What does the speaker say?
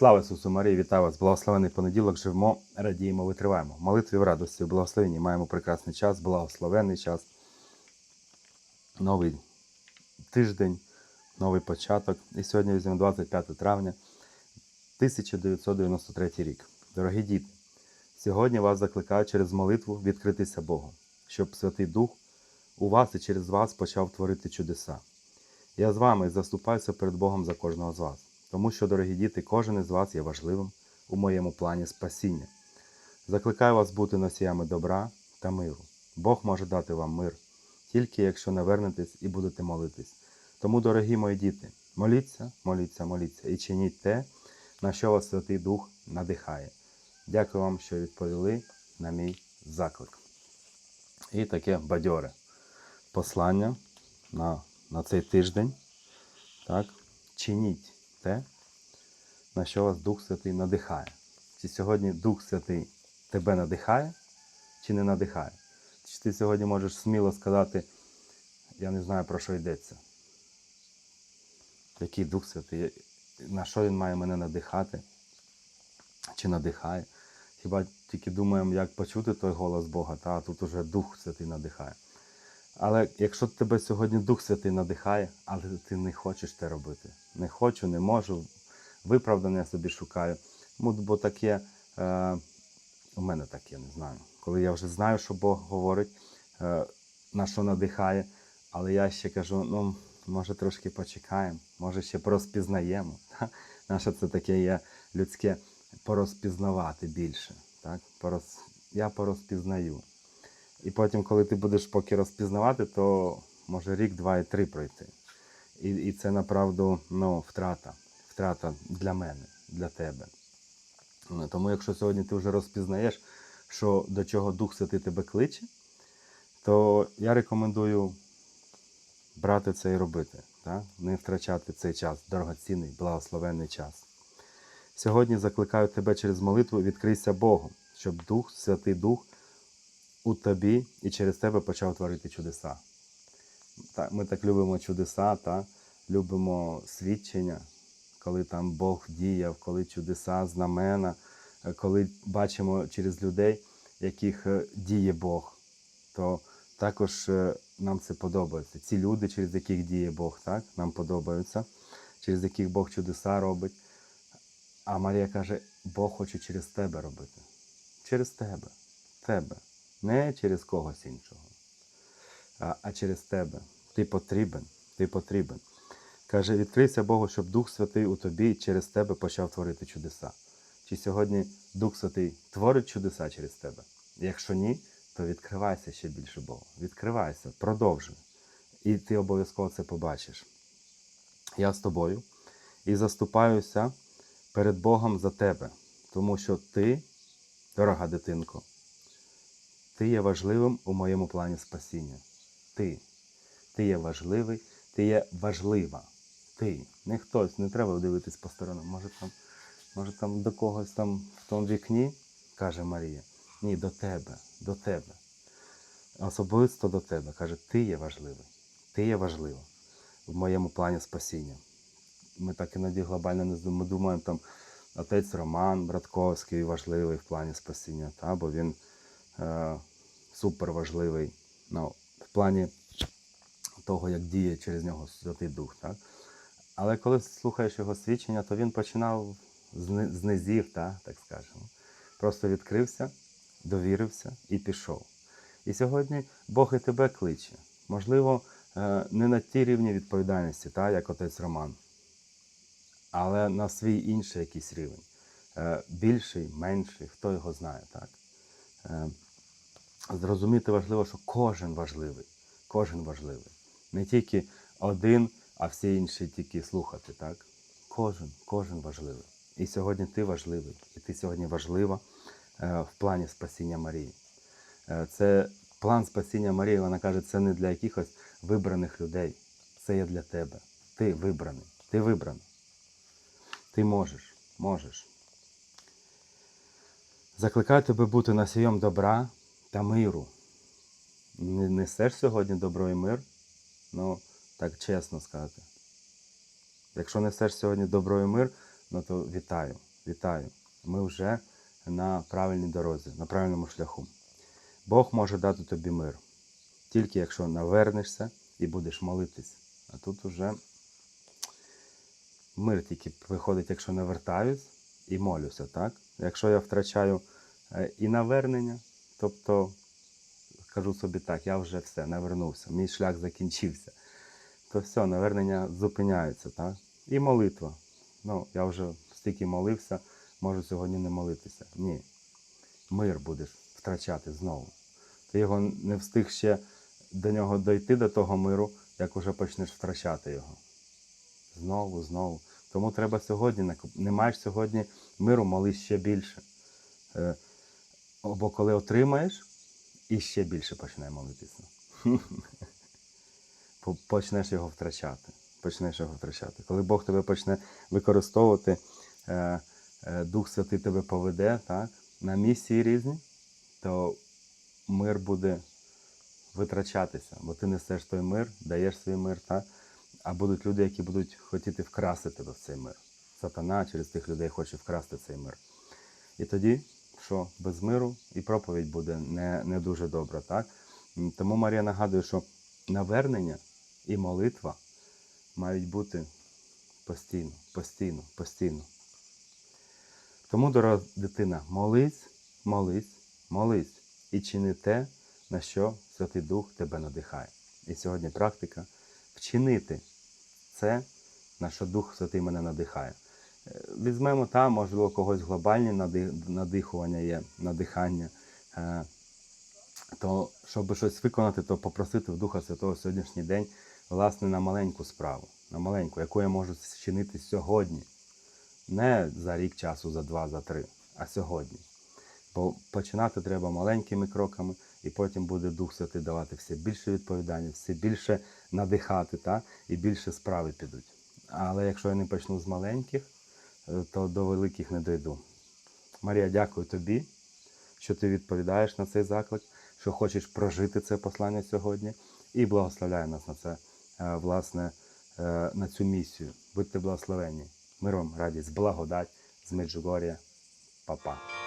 Слава Ісусу Марії, вітаю вас! Благословений понеділок, живемо, радіємо, витриваємо. Молитві в радості, в благословенні маємо прекрасний час, благословенний час. Новий тиждень, новий початок. І сьогодні візьмемо 25 травня 1993 рік. Дорогі діти, сьогодні вас закликаю через молитву відкритися Богу, щоб Святий Дух у вас і через вас почав творити чудеса. Я з вами заступаюся перед Богом за кожного з вас, тому що, дорогі діти, кожен із вас є важливим у моєму плані спасіння. Закликаю вас бути носіями добра та миру. Бог може дати вам мир, тільки якщо навернетесь і будете молитись. Тому, дорогі мої діти, моліться, моліться, моліться і чиніть те, на що вас Святий Дух надихає. Дякую вам, що відповіли на мій заклик. І таке бадьоре послання на, на цей тиждень. Так? Чиніть те, на що вас Дух Святий надихає. Чи сьогодні Дух Святий тебе надихає, чи не надихає? Чи ти сьогодні можеш сміло сказати, я не знаю, про що йдеться? Який Дух Святий, на що він має мене надихати? Чи надихає? Хіба тільки думаємо, як почути той голос Бога, та тут уже Дух Святий надихає. Але якщо тебе сьогодні Дух Святий надихає, але ти не хочеш те робити. Не хочу, не можу, виправдання собі шукаю. Ну, Бо таке, е, у мене таке, не знаю. Коли я вже знаю, що Бог говорить, е, на що надихає, але я ще кажу, ну, може трошки почекаємо, може ще порозпізнаємо. Та? Наше це таке є людське порозпізнавати більше. Так? Пороз... Я порозпізнаю. І потім, коли ти будеш поки розпізнавати, то може рік, два і три пройти. І, і це направду ну, втрата. Втрата для мене, для тебе. Ну, Тому якщо сьогодні ти вже розпізнаєш, що до чого Дух Святий тебе кличе, то я рекомендую брати це і робити, так? не втрачати цей час, дорогоцінний, благословенний час. Сьогодні закликаю тебе через молитву відкрийся Богу, щоб Дух, Святий Дух у тобі і через тебе почав творити чудеса. Ми так любимо чудеса, та? любимо свідчення, коли там Бог діяв, коли чудеса, знамена, е, коли бачимо через людей, яких е, діє Бог, то також е, нам це подобається. Ці люди, через яких діє Бог, так? нам подобаються, через яких Бог чудеса робить. А Марія каже, Бог хоче через тебе робити. Через тебе. Тебе. Не через когось іншого, а, а через тебе. Ти потрібен. Ти потрібен. Каже, відкрийся Богу, щоб Дух Святий у тобі через тебе почав творити чудеса. Чи сьогодні Дух Святий творить чудеса через тебе? Якщо ні, то відкривайся ще більше Богу. Відкривайся, продовжуй. І ти обов'язково це побачиш. Я з тобою і заступаюся перед Богом за тебе, тому що ти, дорога дитинко, ти є важливим у моєму плані спасіння. Ти. Ти є важливий, ти є важлива. Ти. Не хтось, не треба дивитись по сторонам. Може там, може там до когось там в тому вікні, каже Марія. Ні, до тебе, до тебе. Особисто до тебе. Каже, ти є важливий. Ти є важлива в моєму плані спасіння. Ми так іноді глобально не. Ми думаємо, там отець Роман Братковський важливий в плані спасіння, та, бо він е, супер важливий ну, в плані того, як діє через нього Святий Дух. Так? Але коли слухаєш його свідчення, то він починав з низів, та, так скажемо. Просто відкрився, довірився і пішов. І сьогодні Бог і тебе кличе. Можливо, е, не на ті рівні відповідальності, та, як отець Роман, але на свій інший якийсь рівень. Е, Більший, менший, хто його знає. так? Зрозуміти важливо, що кожен важливий. Кожен важливий. Не тільки один, а всі інші тільки слухати. так? Кожен, кожен важливий. І сьогодні ти важливий, і ти сьогодні важлива е, в плані спасіння Марії. Е, Це план спасіння Марії, вона каже, це не для якихось вибраних людей. Це є для тебе. Ти вибраний. Ти вибраний. Ти можеш, можеш. Закликаю тебе бути носієм добра та миру. Не несеш сьогодні добро і мир, ну, так чесно сказати. Якщо несеш сьогодні добро і мир, ну то вітаю. вітаю. Ми вже на правильній дорозі, на правильному шляху. Бог може дати тобі мир, тільки якщо навернешся і будеш молитись. А тут уже мир тільки приходить, якщо навертаюсь і молюся, так? Якщо я втрачаю е, і навернення, тобто кажу собі так, я вже все, навернувся, мій шлях закінчився, то все, навернення зупиняється, так? І молитва. Ну, я вже стільки молився, можу сьогодні не молитися. Ні. Мир будеш втрачати знову. Ти його не встиг ще до нього дойти, до того миру, як уже почнеш втрачати його. Знову, знову. Тому треба сьогодні, не маєш сьогодні миру, молись ще більше. Або коли отримаєш, і ще більше почне молитися. Почнеш його втрачати. Почнеш його втрачати. Коли Бог тебе почне використовувати, е, е, Дух Святий тебе поведе так, на місії різні, то мир буде витрачатися, бо ти несеш той мир, даєш свій мир, так? а будуть люди, які будуть хотіти вкрасти тебе в цей мир. Сатана через тих людей хоче вкрасти цей мир. І тоді, що без миру і проповідь буде не, не дуже добра. Так? Тому Марія нагадує, що навернення і молитва мають бути постійно, постійно, постійно. Тому, дорога дитина, молись, молись, молись і чини те, на що Святий Дух тебе надихає. І сьогодні практика вчинити це, на що Дух Святий мене надихає. Е, Візьмемо там, можливо, когось глобальні надихування є, надихання. Е, То, щоб щось виконати, то попросити в Духа Святого сьогоднішній день, власне, на маленьку справу, на маленьку, яку я можу вчинити сьогодні. Не за рік часу, за два, за три, а сьогодні. Бо починати треба маленькими кроками, і потім буде Дух Святий давати все більше відповідальність, все більше надихати, та? і більше справи підуть. Але якщо я не почну з маленьких, то до великих не дойду. Марія, дякую тобі, що ти відповідаєш на цей заклик, що хочеш прожити це послання сьогодні, і благословляй нас на це, е, власне, е, на цю місію. Будьте благословені. Миром, радість, благодать з Меджугор'я. Па-па.